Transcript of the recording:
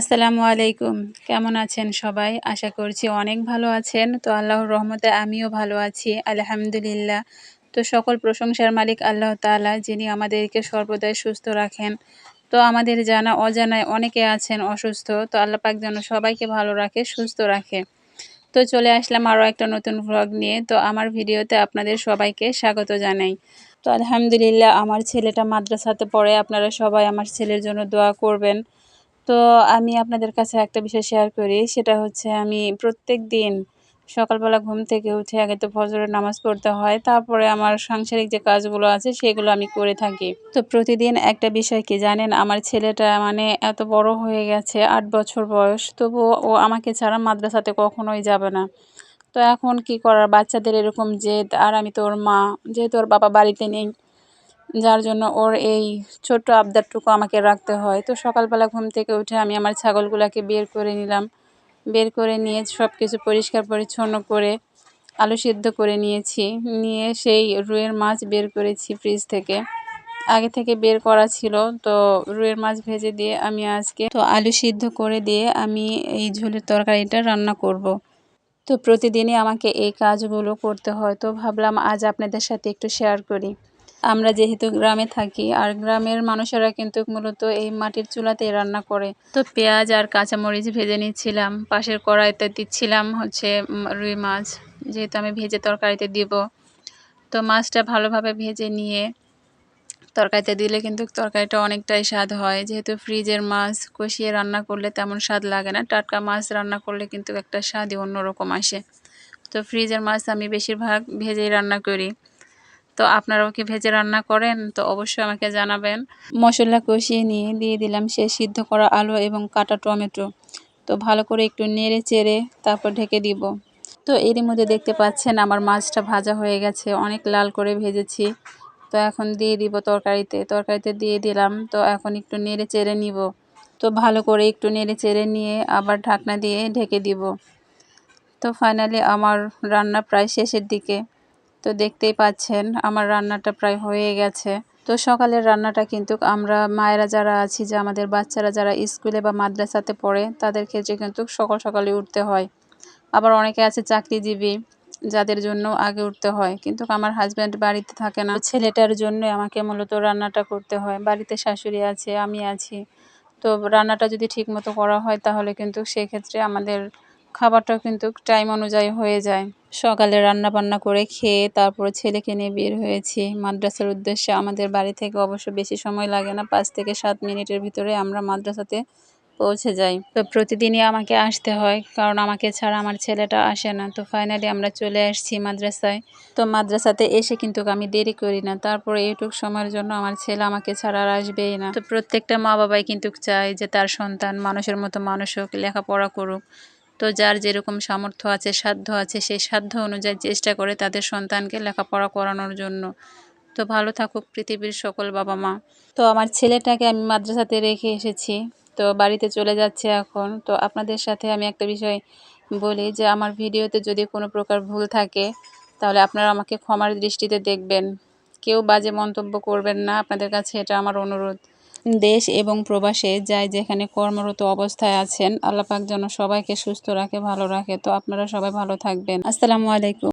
আসসালামু আলাইকুম। কেমন আছেন সবাই? আশা করছি অনেক ভালো আছেন। তো আল্লাহর রহমতে আমিও ভালো আছি, আলহামদুলিল্লাহ। তো সকল প্রশংসার মালিক আল্লাহ তাআলা, যিনি আমাদেরকে সর্বদাই সুস্থ রাখেন। তো আমাদের জানা অজানায় অনেকে আছেন অসুস্থ, তো আল্লাহ পাক যেন সবাইকে ভালো রাখে, সুস্থ রাখে। তো চলে আসলাম আরও একটা নতুন ভ্লগ নিয়ে। তো আমার ভিডিওতে আপনাদের সবাইকে স্বাগত জানাই। তো আলহামদুলিল্লাহ, আমার ছেলেটা মাদ্রাসাতে পড়ে, আপনারা সবাই আমার ছেলের জন্য দোয়া করবেন। তো আমি আপনাদের কাছে একটা বিষয় শেয়ার করি, সেটা হচ্ছে আমি প্রত্যেক দিন সকালবেলা ঘুম থেকে উঠে আগে তো ফজরের নামাজ পড়তে হয়, তারপরে আমার সাংসারিক যে কাজগুলো আছে সেগুলো আমি করে থাকি। তো প্রতিদিন একটা বিষয় কি জানেন, আমার ছেলেটা মানে এত বড় হয়ে গেছে, আট বছর বয়স, তবুও ও আমাকে ছাড়া মাদ্রাসাতে কখনোই যাবে না। তো এখন কি করার? বাচ্চাদের এরকম জেদ, আর আমি তো ওর মা, যেহেতু ওর বাবা বাড়িতে নেই যার জন্য ওর এই ছোট্ট আবদারটুকু আমাকে রাখতে হয়। তো সকালবেলা ঘুম থেকে উঠে আমি আমার ছাগলগুলোকে বের করে নিলাম। বের করে নিয়ে সব কিছু পরিষ্কার, পরিচ্ছন্ন করে আলু সিদ্ধ করে নিয়েছি। নিয়ে সেই রুইয়ের মাছ বের করেছি ফ্রিজ থেকে। আগে থেকে বের করা ছিল। তো রুইয়ের মাছ ভেজে দিয়ে আমি আজকে তো আলু সিদ্ধ করে দিয়ে আমি এই ঝোলের তরকারিটা রান্না করব। তো প্রতিদিনই আমাকে এই কাজগুলো করতে হয়। তো ভাবলাম আজ আপনাদের সাথে একটু শেয়ার করি। আমরা যেহেতু গ্রামে থাকি, আর গ্রামের মানুষেরা কিন্তু মূলত এই মাটির চুলাতে রান্না করে। তো পেঁয়াজ আর কাঁচামরিচ ভেজে নিচ্ছিলাম, পাশের কড়াইতে দিচ্ছিলাম হচ্ছে রুই মাছ। যেহেতু আমি ভেজে তরকারিতে দিব, তো মাছটা ভালোভাবে ভেজে নিয়ে তরকারিতে দিলে কিন্তু তরকারিটা অনেকটাই স্বাদ হয়। যেহেতু ফ্রিজের মাছ কষিয়ে রান্না করলে তেমন স্বাদ লাগে না, টাটকা মাছ রান্না করলে কিন্তু একটা স্বাদই অন্যরকম আসে। তো ফ্রিজের মাছ আমি বেশিরভাগ ভেজেই রান্না করি। তো আপনারাও কি ভেজে রান্না করেন? তো অবশ্যই আমাকে জানাবেন। মশলা কষিয়ে নিয়ে দিয়ে দিলাম সে সিদ্ধ করা আলু এবং কাটা টমেটো। তো ভালো করে একটু নেড়ে চেড়ে তারপর ঢেকে দিব। তো এরই মধ্যে দেখতে পাচ্ছেন আমার মাছটা ভাজা হয়ে গেছে। অনেক লাল করে ভেজেছি। তো এখন দিয়ে দিব তরকারিতে। তরকারিতে দিয়ে দিলাম। তো এখন একটু নেড়ে চেড়ে নিব। তো ভালো করে একটু নেড়ে চেড়ে নিয়ে আবার ঢাকনা দিয়ে ঢেকে দিব। তো ফাইনালি আমার রান্না প্রায় শেষের দিকে। তো দেখতেই পাচ্ছেন, আমার রান্নাটা প্রায় হয়ে গেছে। তো সকালের রান্নাটা কিন্তু আমরা মায়েরা যারা আছি, যে আমাদের বাচ্চারা যারা স্কুলে বা মাদ্রাসাতে পড়ে, তাদের ক্ষেত্রে কিন্তু সকাল সকালে উঠতে হয়। আবার অনেকে আছে চাকরিজীবী, যাদের জন্য আগে উঠতে হয়। কিন্তু আমার হাজব্যান্ড বাড়িতে থাকে না। ছেলেটার জন্য আমাকে মূলত রান্নাটা করতে হয়। বাড়িতে শাশুড়ি আছে, আমি আছি। তো রান্নাটা যদি ঠিকমতো করা হয়, তাহলে কিন্তু সেক্ষেত্রে আমাদের খাবারটাও কিন্তু টাইম অনুযায়ী হয়ে যায়। সকালে রান্না বান্না করে খেয়ে তারপর ছেলেকে নিয়ে বের হয়েছি। মাদ্রাসার উদ্দেশ্যে আমাদের বাড়ি থেকে অবশ্য বেশি সময় লাগে না, পাঁচ থেকে সাত মিনিটের ভিতরে আমরা মাদ্রাসাতে পৌঁছে যাই। তো প্রতিদিনই আমাকে আসতে হয়, কারণ আমাকে ছাড়া আমার ছেলেটা আসে না। তো ফাইনালি আমরা চলে আসছি মাদ্রাসায়। তো মাদ্রাসাতে এসে কিন্তু আমি দেরি করি না, তারপর এইটুক সময়ের জন্য আমার ছেলে আমাকে ছাড়া আর আসবেই না। তো প্রত্যেকটা মা বাবাই কিন্তু চায় যে তার সন্তান মানুষের মতো মানুষ হোক, লেখাপড়া করুক। তো যার যেরকম সামর্থ্য আছে, সাধ্য আছে সেই সাধ্য অনুযায়ী চেষ্টা করে তাদের সন্তানকে লেখাপড়া করানোর জন্য। তো ভালো থাকুক পৃথিবীর সকল বাবা মা। তো আমার ছেলেটাকে আমি মাদ্রাসাতে রেখে এসেছি। তো বাড়িতে চলে যাচ্ছে এখন। তো আপনাদের সাথে আমি একটা বিষয় বলি যে, আমার ভিডিওতে যদি কোনো প্রকার ভুল থাকে, তাহলে আপনারা আমাকে ক্ষমার দৃষ্টিতে দেখবেন। কেউ বাজে মন্তব্য করবেন না। আপনাদের কাছে এটা আমার অনুরোধ। দেশ এবং প্রবাসে যাই যেখানে কর্মরত অবস্থায় আছেন, আল্লাপাক যেন সবাইকে সুস্থ রাখে, ভালো রাখে। তো আপনারা সবাই ভালো থাকবেন। আসসালামু আলাইকুম।